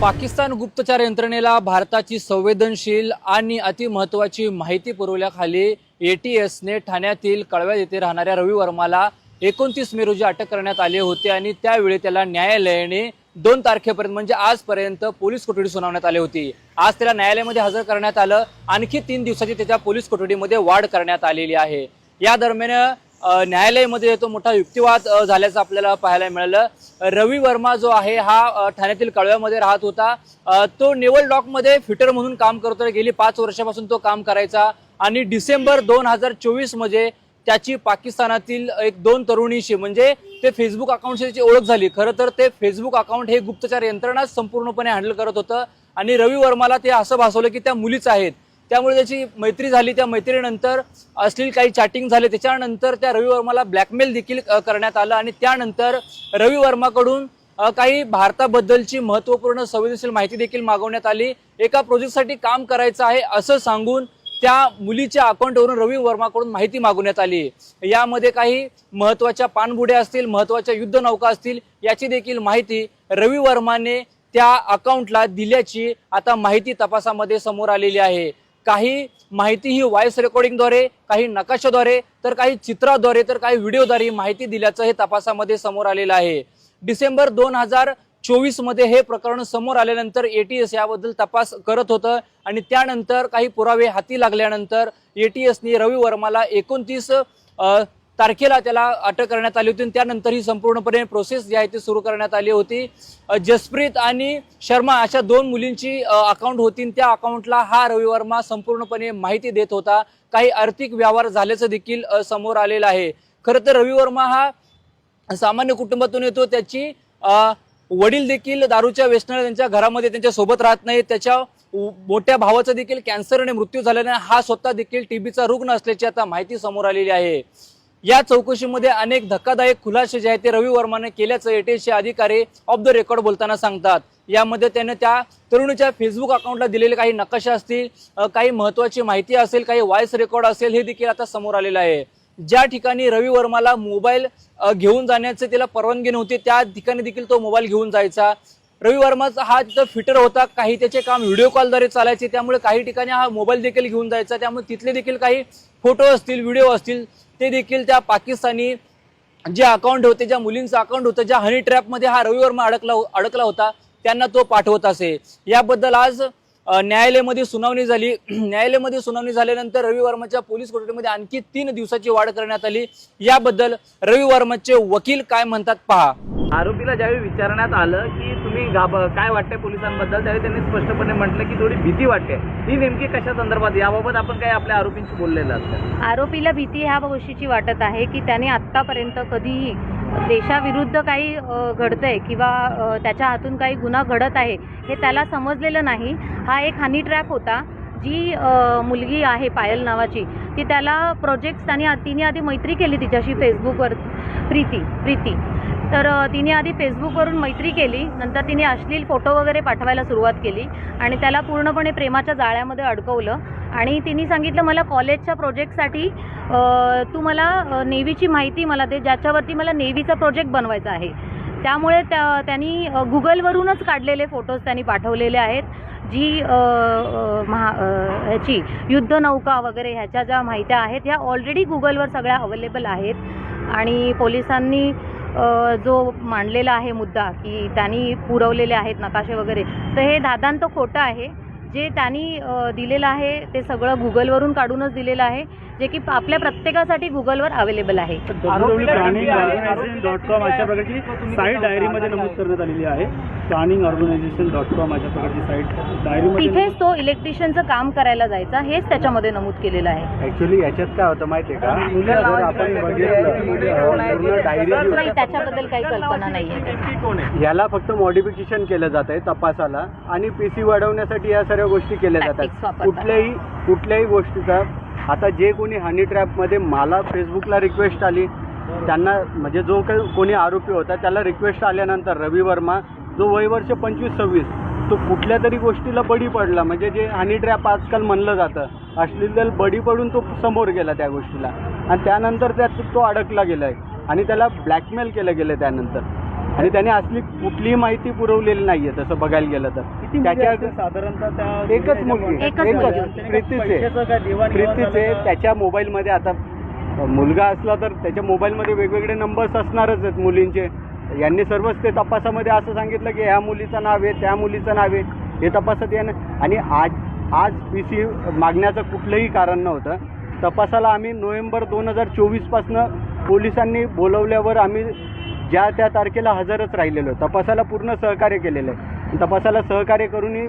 पाकिस्तान गुप्तचर यंत्रणेला भारताची संवेदनशील आणि अतिमहत्वाची माहिती पुरवल्याखाली ए टी एसने ठाण्यातील कळव्यात येथे राहणाऱ्या रवी वर्माला एकोणतीस मे रोजी अटक करण्यात आले होते आणि त्यावेळी त्याला न्यायालयाने दोन तारखेपर्यंत म्हणजे आजपर्यंत पोलीस कोठडी सुनावण्यात आली होती. आज त्याला न्यायालयामध्ये हजर करण्यात आलं. आणखी तीन दिवसाची त्याच्या पोलीस कोठडीमध्ये वाढ करण्यात आलेली आहे. या दरम्यान न्यायालयामध्ये तो मोठा युक्तिवाद झाल्याचं आपल्याला पाहायला मिळालं. रवी वर्मा जो आहे हा ठाण्यातील कळव्यामध्ये राहत होता. तो नेवल डॉकमध्ये फिटर म्हणून काम करतोय. गेली पाच वर्षापासून तो काम करायचा. आणि डिसेंबर दोन हजार चोवीसमध्ये त्याची पाकिस्तानातील एक दोन तरुणीशी म्हणजे ते फेसबुक अकाउंटशी त्याची ओळख झाली. खरं तर ते फेसबुक अकाउंट हे गुप्तचार यंत्रणाच संपूर्णपणे हँडल करत होतं. आणि रवी वर्माला ते असं भासवलं की त्या मुलीच आहेत. त्यामुळे त्याची मैत्री झाली. त्या मैत्रीनंतर असलेली काही चॅटिंग झाले. त्याच्यानंतर त्या रवी वर्माला ब्लॅकमेल देखील करण्यात आलं आणि त्यानंतर रवी वर्माकडून काही भारताबद्दलची महत्त्वपूर्ण संवेदनशील माहिती देखील मागवण्यात आली. एका प्रोजेक्टसाठी काम करायचं आहे असं सांगून त्या मुलीच्या अकाउंटवरून रवी वर्माकडून माहिती मागवण्यात आली. यामध्ये काही महत्त्वाच्या पाणबुड्या असतील महत्त्वाच्या युद्ध नौका असतील याची देखील माहिती रवी वर्माने त्या अकाउंटला दिल्याची आता माहिती तपासामध्ये समोर आलेली आहे. काही माहिती ही व्हॉइस रेकॉर्डिंगद्वारे काही नकाशाद्वारे तर काही चित्राद्वारे तर काही व्हिडिओद्वारे माहिती दिल्याचं हे तपासामध्ये समोर आलेलं आहे. डिसेंबर दोन हजार चोवीसमध्ये हे प्रकरण समोर आल्यानंतर ए टी एस याबद्दल तपास करत होतं आणि त्यानंतर काही पुरावे हाती लागल्यानंतर ए टी एसने रवी वर्माला एकोणतीस तारखेला त्याला अटक करण्यात आली होती आणि त्यानंतर ही संपूर्णपणे प्रोसेस जी आहे ती सुरू करण्यात आली होती. जसप्रीत आणि शर्मा अशा दोन मुलींची अकाउंट होती आणि त्या अकाउंटला हा रवी वर्मा संपूर्णपणे माहिती देत होता. काही आर्थिक व्यवहार झाल्याचं देखील समोर आलेलं आहे. खरं तर रवी वर्मा हा सामान्य कुटुंबातून येतो. त्याची वडील देखील दारूच्या व्यसनाला त्यांच्या घरामध्ये त्यांच्यासोबत राहत नाही त्याच्या मोठ्या भावाचा देखील कॅन्सरने मृत्यू झाल्याने हा स्वतः देखील टीबीचा रुग्ण असल्याची आता माहिती समोर आलेली आहे. या चौकशीमध्ये अनेक धक्कादायक खुलासे जे आहेत ते रवी वर्माने केल्याचं एटीएसचे अधिकारी ऑफ द रेकॉर्ड बोलताना सांगतात. यामध्ये त्याने त्या तरुणीच्या फेसबुक अकाउंटला दिलेले काही नकाशा असतील काही महत्त्वाची माहिती असेल काही व्हॉइस रेकॉर्ड असेल हे देखील आता समोर आलेलं आहे. ज्या ठिकाणी रवी वर्माला मोबाईल घेऊन जाण्याचे त्याला परवानगी नव्हती त्या ठिकाणी देखील तो मोबाईल घेऊन जायचा. रवी वर्माचा हा तिथं फिटर होता काही त्याचे काम व्हिडिओ कॉलद्वारे चालायचे त्यामुळे काही ठिकाणी हा मोबाईल देखील घेऊन जायचा त्यामुळे तिथले देखील काही फोटो असतील व्हिडिओ असतील ते देखील त्या पाकिस्तानी जे अकाउंट होते ज्या मुलींचं अकाउंट होतं ज्या हनी ट्रॅपमध्ये हा रवी वर्मा अडकला हो- अडकला होता त्यांना तो पाठवत असे. याबद्दल आज न्यायालयामध्ये सुनावणी झाली. न्यायालयामध्ये सुनावणी झाल्यानंतर रवी वर्माच्या पोलीस कोठडीमध्ये आणखी तीन दिवसाची वाढ करण्यात आली. याबद्दल रवी वर्माचे वकील काय म्हणतात पहा. आरोपीला ज्यावेळी विचारण्यात आलं की तुम्ही घाब काय वाटतंय पोलिसांबद्दल? त्यावेळी त्यांनी स्पष्टपणे म्हटलं की थोडी भीती वाटते. ही नेमकी कशा संदर्भात याबाबत आपण काय आपल्या आरोपींशी बोललेलं असतं. आरोपीला भीती ह्या गोष्टीची वाटत आहे की त्याने आत्तापर्यंत कधीही देशाविरुद्ध काही घडतंय किंवा त्याच्या हातून काही गुन्हा घडत आहे हे त्याला समजलेलं नाही. हा एक हनी ट्रॅप होता जी मुलगी आहे पायल नावाची ती त्याला प्रोजेक्ट्स त्याने तिने आधी मैत्री केली तिच्याशी फेसबुकवर प्रीती प्रीती. तर तिने आधी फेसबुकवरून मैत्री केली नंतर तिने अश्लील फोटो वगैरे पाठवायला सुरुवात केली आणि त्याला पूर्णपणे प्रेमाच्या जाळ्यामध्ये अडकवलं. आणि तिने सांगितलं मला कॉलेजच्या प्रोजेक्टसाठी तू मला नेव्हीची माहिती मला दे ज्याच्यावरती मला नेव्हीचा प्रोजेक्ट बनवायचा आहे. त्यामुळे त्या त्यांनी गुगलवरूनच काढलेले फोटोज त्यांनी पाठवलेले आहेत जी महा ह्याची युद्धनौका वगैरे ह्याच्या ज्या माहित्या आहेत ह्या ऑलरेडी गुगलवर सगळ्या अवेलेबल आहेत. आणि पोलिसांनी जो मांडलेला आहे मुद्दा की त्यांनी पुरवलेले आहेत नकाशे वगैरे तर हे दादांत खोटं आहे. जे त्यांनी दिलेलं आहे ते सगळं गुगलवरून काढूनच दिलेलं आहे जे की आपल्या प्रत्येकासाठी गुगलवर अवेलेबल आहे. डॉट कॉम अशा प्रकारची साईट डायरीमध्ये नमूद करण्यात आलेली आहे. प्लॅनिंग ऑर्गनायझेशन डॉट कॉम अशा प्रकारची साईट डायरीमध्ये तिथेच तो इलेक्ट्रिशियनचं काम करायला जायचा हेच त्याच्यामध्ये नमूद केलेलं आहे. ऍक्च्युली याच्यात काय होतं माहितीये का? डायरी नाही त्याच्याबद्दल काही कल्पना नाही आहे? याला फक्त मॉडिफिकेशन केलं जात आहे तपासाला. आणि पीसी वाढवण्यासाठी या सर्व गोष्टी केल्या जातात. कुठल्याही कुठल्याही गोष्टीचा आता जे कोणी हनी ट्रॅपमध्ये मला फेसबुकला रिक्वेस्ट आली त्यांना म्हणजे जो काही कोणी आरोपी होता त्याला रिक्वेस्ट आल्यानंतर रवी वर्मा जो वय वर्ष पंचवीस सव्वीस तो कुठल्या तरी गोष्टीला बळी पडला. म्हणजे जे हनी ट्रॅप आजकाल म्हणलं जातं अश्लील बळी पडून तो समोर गेला त्या गोष्टीला. आणि त्यानंतर त्यात तो अडकला गेलाय. आणि त्याला ब्लॅकमेल केलं गेलं त्यानंतर. आणि त्याने असली कुठलीही माहिती पुरवलेली नाहीये तसं बघायला गेलं तर. त्याच्या साधारणतः त्या एकच मुलगी. एकच मुलगी. प्रीतीचे. प्रीतीचे त्याच्या मोबाईलमध्ये आता मुलगा असला तर त्याच्या मोबाईलमध्ये वेगवेगळे नंबर्स असणारच आहेत मुलींचे. यांनी सर्वच ते तपासामध्ये असं सांगितलं की ह्या मुलीचं नाव आहे त्या मुलीचं नाव आहे. हे तपासात येणं आणि आज आज पी सी मागण्याचं कुठलंही कारण नव्हतं. तपासाला आम्ही नोव्हेंबर दोन हजार चोवीसपासनं पोलिसांनी बोलवल्यावर आम्ही ज्या त्या तारखेला हजरच राहिलेलो तपासाला पूर्ण सहकार्य केलेलं आहे. तपासाला सहकार्य करूनही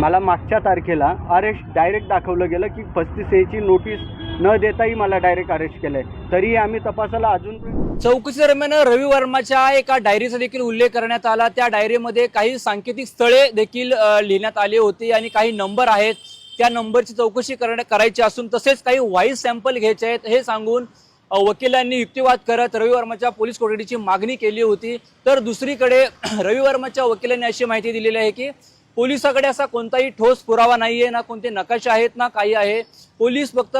मला मागच्या तारखेला अरेस्ट डायरेक्ट दाखवलं गेलं की पस्तीस एची नोटीस न देताही मला डायरेक्ट अरेस्ट केलं आहे तरीही आम्ही तपासाला अजून चौकशी दरम्यान रवी वर्माच्या एका डायरीचा देखील उल्लेख करण्यात आला. त्या डायरीमध्ये काही सांकेतिक स्थळे देखील लिहिण्यात आली होती आणि काही नंबर आहेत. त्या नंबरची चौकशी करण्या करायची असून तसेच काही व्हाईस सॅम्पल घ्यायचे आहेत. हे सांगून वकिलांनी युक्तिवाद करत रवी वर्माच्या पोलीस कोठडीची मागणी केली होती. तर दुसरीकडे रवी वर्माच्या वकिलांनी अशी माहिती दिलेली आहे की पोलिसाकडे असा कोणताही ठोस पुरावा नाही आहे ना कोणते नकाशे आहेत ना काही आहे. पोलीस फक्त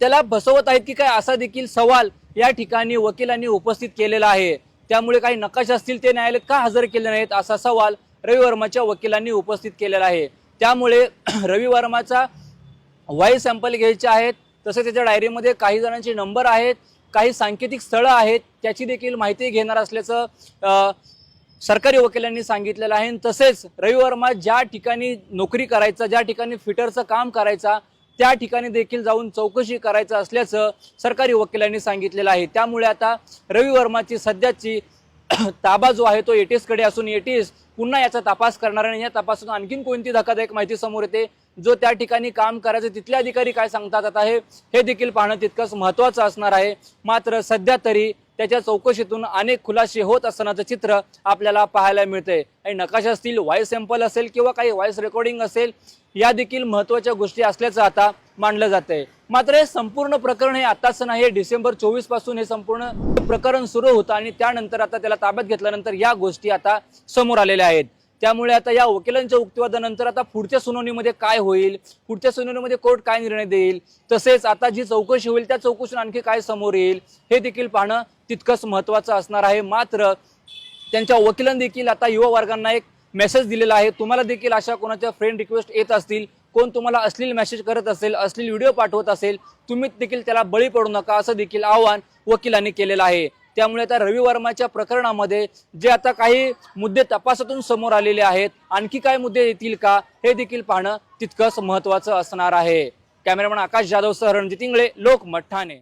त्याला बसवत आहेत की काय असा देखील सवाल या ठिकाणी वकिलांनी उपस्थित केलेला आहे. त्यामुळे काही नकाशे असतील ते न्यायालयात का हजर केले नाहीत असा सवाल रवी वर्माच्या वकिलांनी उपस्थित केलेला आहे. त्यामुळे रवी वर्माचा वाय सॅम्पल घ्यायचे आहेत तसेच त्याच्या डायरीमध्ये काही जणांचे नंबर आहेत काही सांकेतिक स्थळं आहेत त्याची देखील माहिती घेणार असल्याचं सरकारी वकिलांनी सांगितलेलं आहे. आणि तसेच रविवर्मा ज्या ठिकाणी नोकरी करायचा ज्या ठिकाणी फिटरचं काम करायचा त्या ठिकाणी देखील जाऊन चौकशी करायचं असल्याचं सरकारी वकिलांनी सांगितलेलं आहे. त्यामुळे आता रवी वर्माची सध्याची ताबा जो आहे तो एटीएसकडे असून एटीएस पुन्हा याचा तपास करणार आणि या तपासातून आणखीन कोणती धक्कादायक माहिती समोर येते जो त्या ठिकाणी काम करायचं तिथले अधिकारी काय सांगतात? आता हे हे देखील पाहणं तितकंच महत्वाचं असणार आहे. मात्र सध्या तरी त्याच्या चौकशीतून अनेक खुलासे होत असतानाचं चित्र आपल्याला पाहायला मिळतंय. आणि नकाशा असतील व्हॉइस सॅम्पल असेल किंवा काही व्हॉइस रेकॉर्डिंग असेल या देखील महत्त्वाच्या गोष्टी असल्याचं आता मानलं जात आहे मात्र हे संपूर्ण प्रकरण हे आताच नाही हे डिसेंबर चोवीसपासून हे संपूर्ण प्रकरण सुरू होतं आणि त्यानंतर आता त्याला ताब्यात घेतल्यानंतर या गोष्टी आता समोर आलेल्या आहेत. त्यामुळे आता या वकिलांच्या उक्तिवादानंतर आता पुढच्या सुनावणीमध्ये काय होईल पुढच्या सुनावणीमध्ये कोर्ट काय निर्णय देईल तसेच आता जी चौकशी होईल त्या चौकशीतून आणखी काय समोर येईल हे देखील पाहणं तितकंच महत्वाचं असणार आहे. मात्र त्यांच्या वकिलांदेखील आता युवा वर्गांना एक मेसेज दिलेला आहे. तुम्हाला देखील अशा कोणाच्या फ्रेंड रिक्वेस्ट येत असतील कोण तुम्हाला अश्लील मेसेज करत असेल अश्लील व्हिडिओ पाठवत असेल तुम्ही देखील त्याला बळी पडू नका असं देखील आवाहन वकिलांनी केलेलं आहे. त्यामुळे आता रवी वर्माच्या प्रकरणामध्ये जे आता काही मुद्दे तपासातून समोर आलेले आहेत आणखी काय मुद्दे येतील का हे देखील पाहणं तितकंच महत्वाचं असणार आहे. कॅमेरामॅन आकाश जाधव सह रणजित इंगळे लोकमत ठाणे.